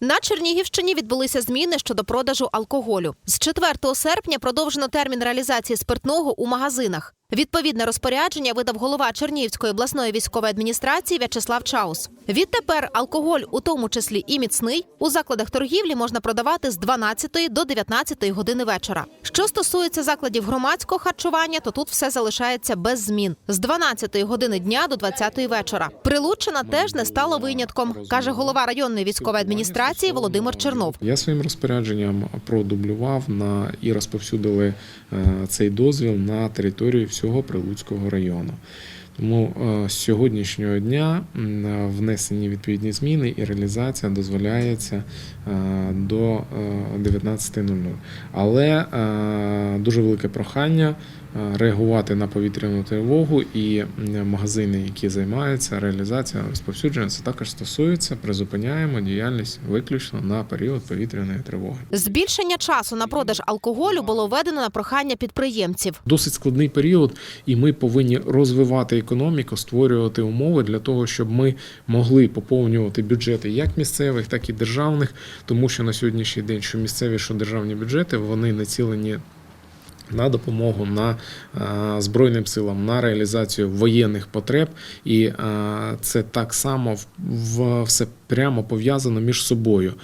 На Чернігівщині відбулися зміни щодо продажу алкоголю. З 4 серпня продовжено термін реалізації спиртного у магазинах. Відповідне розпорядження видав голова Чернігівської обласної військової адміністрації В'ячеслав Чаус. Відтепер алкоголь, у тому числі і міцний, у закладах торгівлі можна продавати з 12 до 19 години вечора. Що стосується закладів громадського харчування, то тут все залишається без змін з 12 години дня до 20 вечора. Прилуччина теж не стала винятком, каже голова районної військової адміністрації Володимир Чернов. Я своїм розпорядженням продублював на і розповсюдили е, цей дозвіл на територію всього Прилуцького району. Тому е, з сьогоднішнього дня внесені відповідні зміни і реалізація дозволяється е, до е, 19.00. Але е, дуже велике прохання реагувати на повітряну тривогу і магазини, які займаються реалізацією розповсюдження, це також стосується. Призупиняємо діяльність виключно на період повітряної тривоги. Збільшення часу на продаж алкоголю було введено на прохання підприємців. Досить складний період, і ми повинні розвивати економіку, створювати умови для того, щоб ми могли поповнювати бюджети як місцевих, так і державних, тому що на сьогоднішній день, що місцеві, що державні бюджети, вони націлені. На допомогу на е, збройним силам на реалізацію воєнних потреб, і е, це так само в, все прямо пов'язано між собою.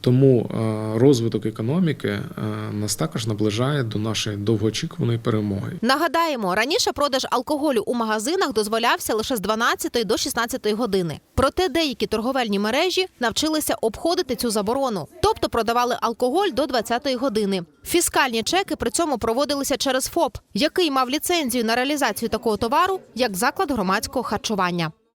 Тому розвиток економіки нас також наближає до нашої довгоочікуваної перемоги. Нагадаємо, раніше продаж алкоголю у магазинах дозволявся лише з 12 до 16 години. Проте деякі торговельні мережі навчилися обходити цю заборону, тобто продавали алкоголь до 20 години. Фіскальні чеки при цьому проводилися через ФОП, який мав ліцензію на реалізацію такого товару як заклад громадського харчування.